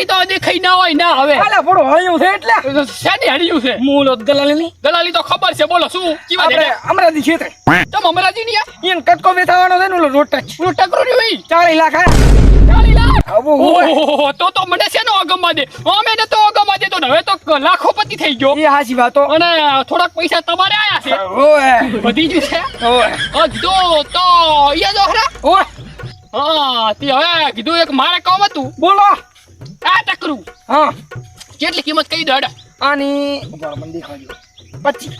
દલાલી તો દેખાઈ ના હોય ના હવે. હાલા પડો હળ્યું છે એટલે. શેની હડ્યું છે? મૂળ દલાલી દલાલી તો ખબર છે બોલો શું કેવા દે અમરાજી ક્ષેત્રે તમ અમરાજી ની ઈન કટકો વેચાવાનો છે ને ઓલો રોટ જ પેલું ટકરો રહ્યું ઈ? ચાળી લાખ આયા. ચાલી લાખ? આવું હોય. ઓહો તો તો મને શેનો અગમમાં દે અમે ને તો અગમમાં દેતો ને હવે તો લાખોપતિ થઈ ગયો. એ હાજી વાતો. અને થોડાક પૈસા તમારે આયા છે. ઓય વધી ગયું છે? ઓય અજદો તો ઈયા જો હરા ઓય હા તે હવે કીધું એક મારે કામ હતું. બોલો. આ ટકરું હા. કેટલી કિંમત કહી દો આની પચીસ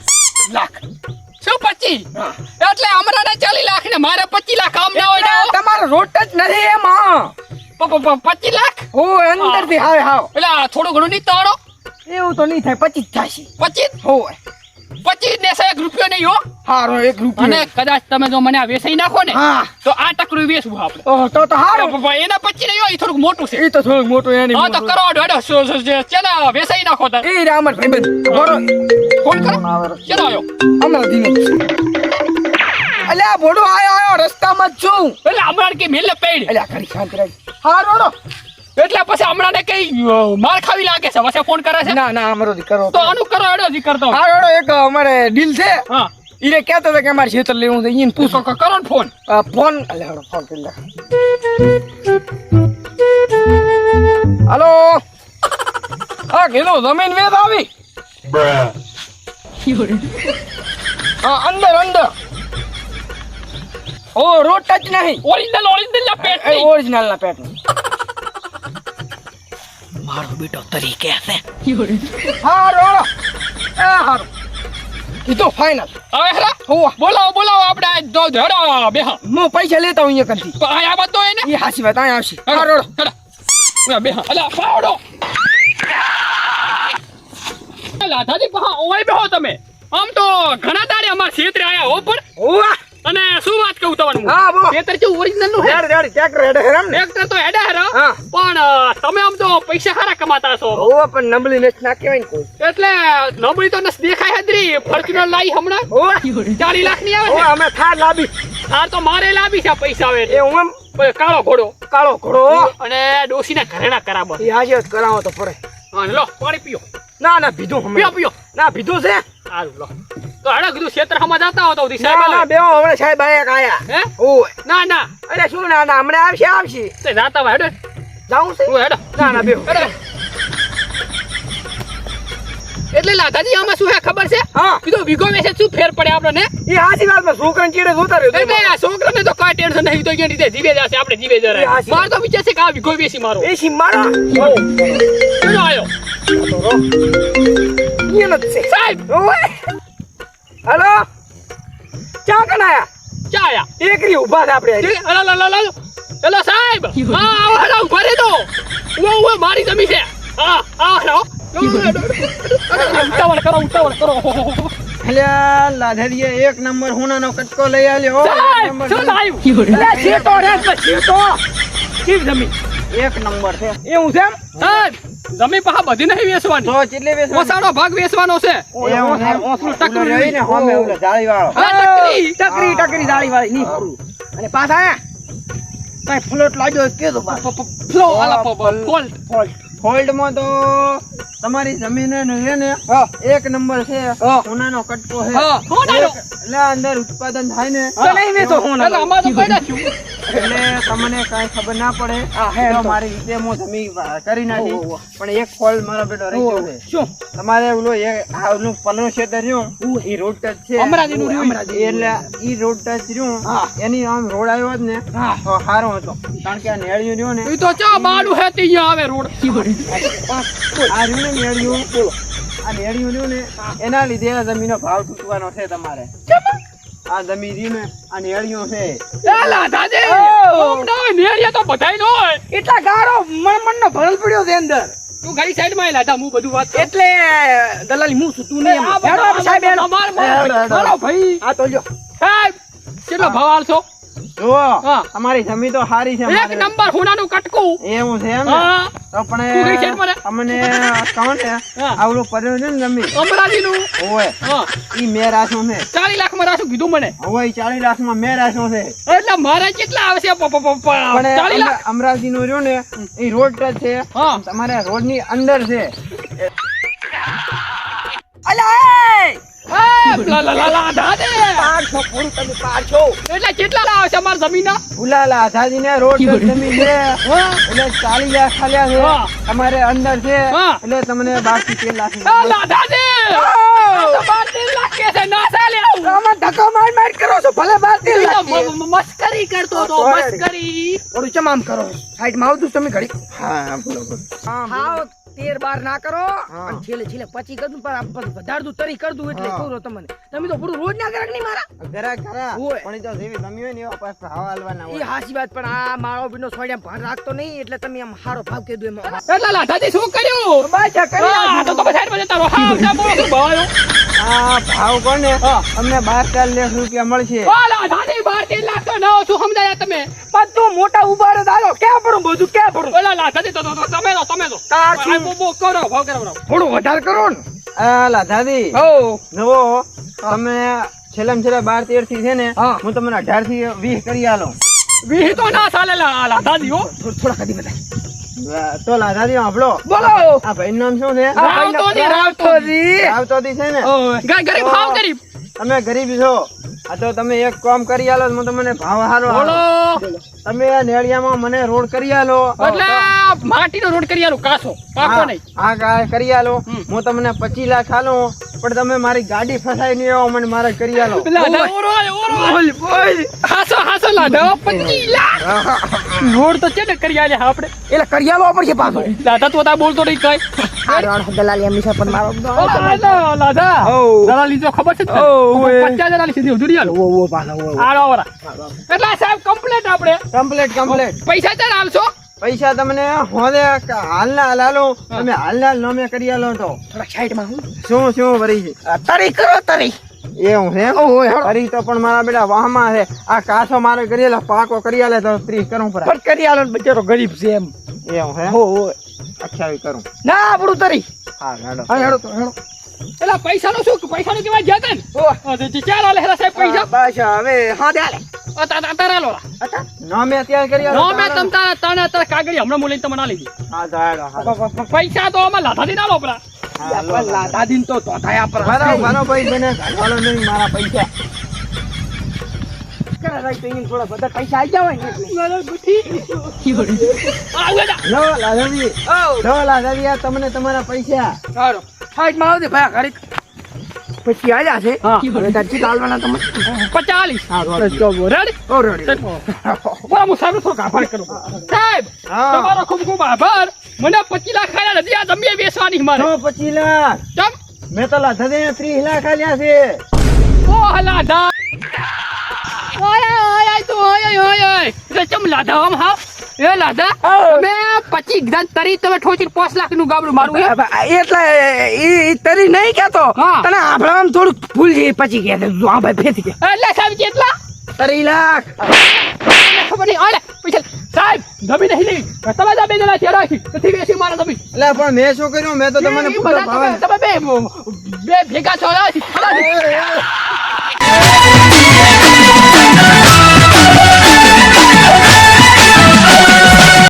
લાખ. શું પચી એટલે હમણાં ચાલી લાખ ને મારે પચી લાખ આમ ના હોય તમારો રોટ જ નથી એમાં. પચી લાખ? ઓય અંદરથી હાવ હાવ. એટલે આ થોડું ઘણું નહીં તાણો એવું તો નહીં થાય પચીસ થશે. પચીસ? હોય પચીસ ને સો રૂપિયો નહીં હો. હારો એક અને કદાચ તમે જો મને આ વેસાઈ નાખો ને તો આ ટકરું વેચવું આપણે. ઓહ તો તો હારો. પણ એના પચી નહીં હોય એ થોડુંક મોટું છે. એ તો થોડું મોટું એની હા તો કરો હેડો શું શું છે ચેના વેસાઈ નાખો તાર એ રામર ભાઈબંધ બોલો. ફોન કરો. ચલો આવ્યો? હમણાં ધીમે અલ્યા ભોડું આયો આયો રસ્તામાં જ છું. એટલે હમણાં કે મેલે પેડ અલ્યા હારો. એટલે પછી હમણાં ને કઈ માર ખાવી લાગે છે? પછી ફોન કરે છે? ના ના અમારો દીકરો તો આનું કરો એડો દીકર તો. કરતો એડો એક અમારે ડીલ છે. હા. ઈને કહેતો હતો કે અમારે ખેતર લેવું છે. ઈને પૂછો. કે કરો ને ફોન ફોન લે હારો ફોન કરી લે હલો? હા કીધું જમીન વેદ આવી. હા અંદર અંદર. ઓ રોડ ટચ નહીં. ઓરિજિનલ ઓરિજિનલ ના પેટ ઓરિજિનલ ના પેટ બેટો તરીકે છે હારો હારો. એ હારો. ફાઇનલ હવે હેરા બોલાવો બોલાવો આપણે આ દો હેડો બેહા. હું પૈસા લેતા હું અહીંયા કરતી. આ આ બધો એને એ હાસી વાત અહીંયા આવશે. હેડો હારો હેડો બેહા. અલા પાવડો લાધાજી પહા ઓય બેહો તમે. આમ તો ઘણા તારે અમાર ક્ષેત્રે આયા હો પણ. હોવા. અને શું વાત કહું તમને? હા બોલો. ખેતર છે ઓરિજિનલનું હેડ રેડ ટ્રેક્ટર હેડ હેરમ ને. ટ્રેક્ટર તો હેડ હેરા પણ તમે આમ તો પૈસા ખરા કમાતા છો. ઓ પણ નબળી નથી ના કહેવાય ને કોઈ. એટલે નબળી તો નસ દેખાય હદરી. ફોર્ચ્યુનર લાઈ હમણાં. ઓ 40 લાખની આવે છે. અમે થાર લાવી થાર તો મારે લાવી છે પૈસા આવે એ હું એમ? કાળો ઘોડો. કાળો ઘોડો અને ડોસીના ઘરેણા કરાબર એ હાજી કરાવો તો પડે. હા લો પાણી પીઓ. ના ના પીધું પીઓ પીઓ. ના પીધું છે. સારું લો. તો કીધું ક્ષેત્રમાં જતા હો તો સાહેબ ના આવે. હમણે સાહેબ આયા આયા હે? ઓય. ના ના. અરે શું ના ના હમણે આવશે આવશે. તે જાતા હેડો. જાઉં છે? તું હેડો. ના ના બેહો એટલે લાધાજી આમાં શું હે ખબર છે? હા. કીધું વીઘો મેસેજ શું ફેર પડે આપણને? એ હાચી વાતમાં છોકરાને ચીડે જોતા રહ્યો એટલે આ છોકરાને તો કોઈ ટેન્શન નહીં તો એની રીતે જીવે જશે આપણે જીવે જરા માર તો વિચાર છે કે આ વીઘો બેસી મારો. એ સી મારો ચલો આયો. જ છે. સાહેબ! ઓય! હલો? ચા કન આયા? ક્યાં આયા? એકરી ઊભા છે આપણે અલા, લા, લા, લા. સાહેબ! હા આવો હેલો ઊભા રહેજો. ઉવો, ઉવો, મારી જમી છે. હા હા હેલો. ઉતાવળ કરો ઉતાવળ કરો. અલ્યા લાધરીએ એક નંબર હોનાનો કટકો લઈ આલ્યો. એક નંબર શેતો તો કેવી જમીન? એક નંબર છે. એવું છે સાહેબ જમી પહા બધી નહીં વેચવાની તો કેટલી વેચવાની? ઓસાડો ભાગ વેચવાનો છે ઓલો ટકરું રહી ને હોમે ઓલે જાળી વાળો ટકરી. ટકરી ટકરી જાળી વાળી નહીં અને પાછા કાંઈ ફ્લોટ લાગ્યો કે તો ફ્લો આલા પ- ફોલ્ટ ફોલ્ટમાં તો તમારી જમીન ને ને એક નંબર છે હા. હોનાનો કટકો છે એટલે અંદર ઉત્પાદન થાય ને તો નહીં. એટલે અમારે તો કઈ એટલે તમને કાંઈ ખબર ના પડે હા, હે. મારી રીતે હું જમીન કરી નાખી. પણ એક ફોલ મારા બેટો રહી ગયો છે શું તમારે ઓલો એ આ ઓલું પલનું ક્ષેત્ર રહ્યું ઈ રોડ ટચ છે અમરાજીનું રહ્યું. અમરાજી. એટલે ઈ રોડ ટચ રહ્યું હા. એની આમ રોડ આવ્યો જ ને હા. તો સારો હતો કારણ કે આ નેળિયું રહ્યું ને એ તો ચા બાડું હેતી આવે રોડ આ રહ્યું ને નેળિયું બોલો આ નેળિયું રહ્યું ને એના લીધે આ જમીનનો ભાવ તૂટવાનો છે તમારે. આ જમીન રહ્યું ને આ નેળિયું છે. એ લાધાજી! ઓ. ઓમ ના હોય, નેરિયા તો બધાય નો હોય. એટલા ગારો મન મન નો ભરલ પડ્યો છે અંદર. તું ગાડી સાઈડમાં લાધા હું બધું વાત એટલે દલાલી હું છું તું નહીં એમ. હેડો સાહેબ હેડો. ભાઈ. આ તો લ્યો સાહેબ કેટલો ભાવ આલશો જુઓ હા. તમારી તો સારી છે એક નંબર હોનાનું કટકું એવું છે એમ તો પણ અમને કોણ છે આવડું પડ્યું છે ને જમીન અમરાજીનું ઓય ઈ મે રાખ્યું છે ચાલી લાખમાં રાશું કીધું મને ઓય ઈ લાખમાં મે રાખ્યું છે એટલે મારે કેટલા આવશે ચાલી લાખ અમરાવતી નું રહ્યું ને એ રોડ ટચ છે તમારે રોડની અંદર છે અલા એ લા લા લા દાદે પાછો ફોડું તમે પાછો એટલે કેટલા આવશે અમારા જમીન ફુલાલા આઝાદી ને રોડ જમીન છે. એટલે ચાલીસ લાખ ખાલ્યા છે. તમારે અંદર છે. એટલે તમને બારથી તેર લાખ ના મસ્કરી કરતો હતો હા, મસ્કરી. થોડું ચમામ કરો. સાઈડમાં આવતું તમે ઘડી. હા હા બોલો બોલો. હાવ તેર બાર ના કરો. અને છેલ્લે છેલ્લે પચી કર પણ વધાર દઉં તરી કર દઉં એટલે કહું તમને. તમે તો પૂરું રોજ ના ગ્રાહક નહીં મારા? ઘરા ઘરા ઓય. પણ તો જેવી જમી હોય ને એવા પાછા ભાવ હાલવાના એ હાસી વાત પણ આ મારો બીનો સોડિયા ભાન રાખતો નહીં એટલે તમે આમ હારો ભાવ કહી દો એમાં. એટલે લા દાદી શું કર્યું? બાચા કરી હા, તો તમે સાઈડમાં જતા રહો. હા ના બોલો. ભાવ આ ભાવ કોને. બાર ચાર લાખ રૂપિયા મળશે. ઓ બાર તેર લાખ તો ના શું સમજાયા તમે? બધું મોટા ઊભા રહે દાદો ક્યાં પડું બધું ક્યાં પડું ઓલા લા તો તો- તો તમે તો તમે તો તાર બો- બો કરો ભાવ કરો થોડું વધારે કરો ને. આ લાધાદી હો. જુઓ તમે છેલ્લામાં છેલ્લા બાર તેરથી છે ને હા. હું તમને અઢારથી વીસ કરી આલો. વીસ તો ના ચાલે લા લા દાદી હો. થોડા કદી બધા તો લાધાજી સાંભળો બોલો! આ ભાઈ નામ શું છે? રાવતોજી રાવતોજી, રાવતોજી. છે ને? ગરીબ હાવ ગરીબ. અમે ગરીબ છો. આ તો તમે એક કામ કરી આલો હું તમને ભાવ હારો બોલો. તમે આ નેળિયામાં મને રોડ કરી આલો. એટલે માટીનો રોડ કરી આલો કાસો. પાકો નહીં. હા કા- કરી આલો. હું તમને પચીસ લાખ આલો પણ તમે મારી ગાડી ફસાઈ નહીં આવો મને મારે કરી આલો. ઓરો ઓરો બોલ બોલ હાસો હાસો લાડો 25 લાખ. રોડ તો છે ને કરી આલ્યા આપણે. એટલે કરી આલો આપણે પાછો? દાદા તો તા બોલતો નહીં કઈ. હારો દલાલી હંમેશા પણ મારો. દલાલી તો ખબર છે ને? તને? ઓ, ઓય. પચાસ દલાલી સીધી ઉધરી આલો ઓ ઓ પાછો ઓ આલો વરા એટલે સાહેબ કમ્પ્લેટ આપણે. કમ્પ્લેટ કમ્પ્લેટ પૈસા ચાલ હાલશો પૈસા તમને હોદે હાલના હાલ તમે હાલના નમે કરી આલો તો. થોડા સાઈડ હું. શું શું વરી છે? તરી કરો તરી. એવું છે? કરી તો પણ મારા બેટા વાહમાં છે. આ કાસો મારે કરેલા પાકો કરી આલે તો ત્રીસ કરું પર. કરી ને બચારો ગરીબ છે એમ. હો હો અઠ્યાવીસ કરું. ના આપણું તરી. હા હેડો. હા હેડો તો હેડો. એટલે પૈસા નું શું પૈસા નું કેવા જતા ને? ઓ હા, તો જે ચાર આલે હેરા સાહેબ પૈસા બસ હવે હા દે હાલે. આ તા- તા- તારા લો નમે અત્યારે કરી આલો તમ તારા તને તારા કાગળી હમણાં મુલીને તમને આલી દી હા તો પૈસા તો આમાં લાધા દી ના લો પરા હા, લો. તો તો થાય આપણા મારો મારો ભાઈ બને ઘાટવાળો નહીં મારા પૈસા. થોડા બધા પૈસા આવી જાવ ને તમને તમારા પૈસા. સારું. સાઈડમાં આવજે ભાઈ ઘડી પછી આયા છે હા. હવે તાર ચીટ હાલવાના તમે પચાલીસ રેડી ઓ રેડી બરાબર હું સાહેબ થોડો આભાર કરું સાહેબ હા. તમારો ખૂબ ખૂબ આભાર મને પચીસ લાખ ખાયા નથી આ જમીએ બેસવાની મારે સો પચીસ લાખ ચમ મેં તો લાદાજી ત્રીસ લાખ આલ્યા છે ઓ લાધા ઓય ઓય ઓય તું ઓય ઓય ઓય ઓય એટલે ચમ લાધા આમ હા એ લાધા મેં પચીસ ગ્રામ તરી તમે ઠોચી પાંચ લાખનું ગાબડું મારું એટલે એ તરી નહીં કેતો. તને આભળામાં થોડું ભૂલ જઈ પછી કે હા ભાઈ ફેંથી કે એટલે સાહેબ કેટલા તરી લાખ. ખબર નહીં? અરે પૈસા. સાહેબ જમીન નહીં. તમે જમીન રાખી. નથી બેસી મારા જમીન. એટલે પણ મેં શું કર્યું? મેં તો તમને પૂરો તમે બે બે ભેગા છો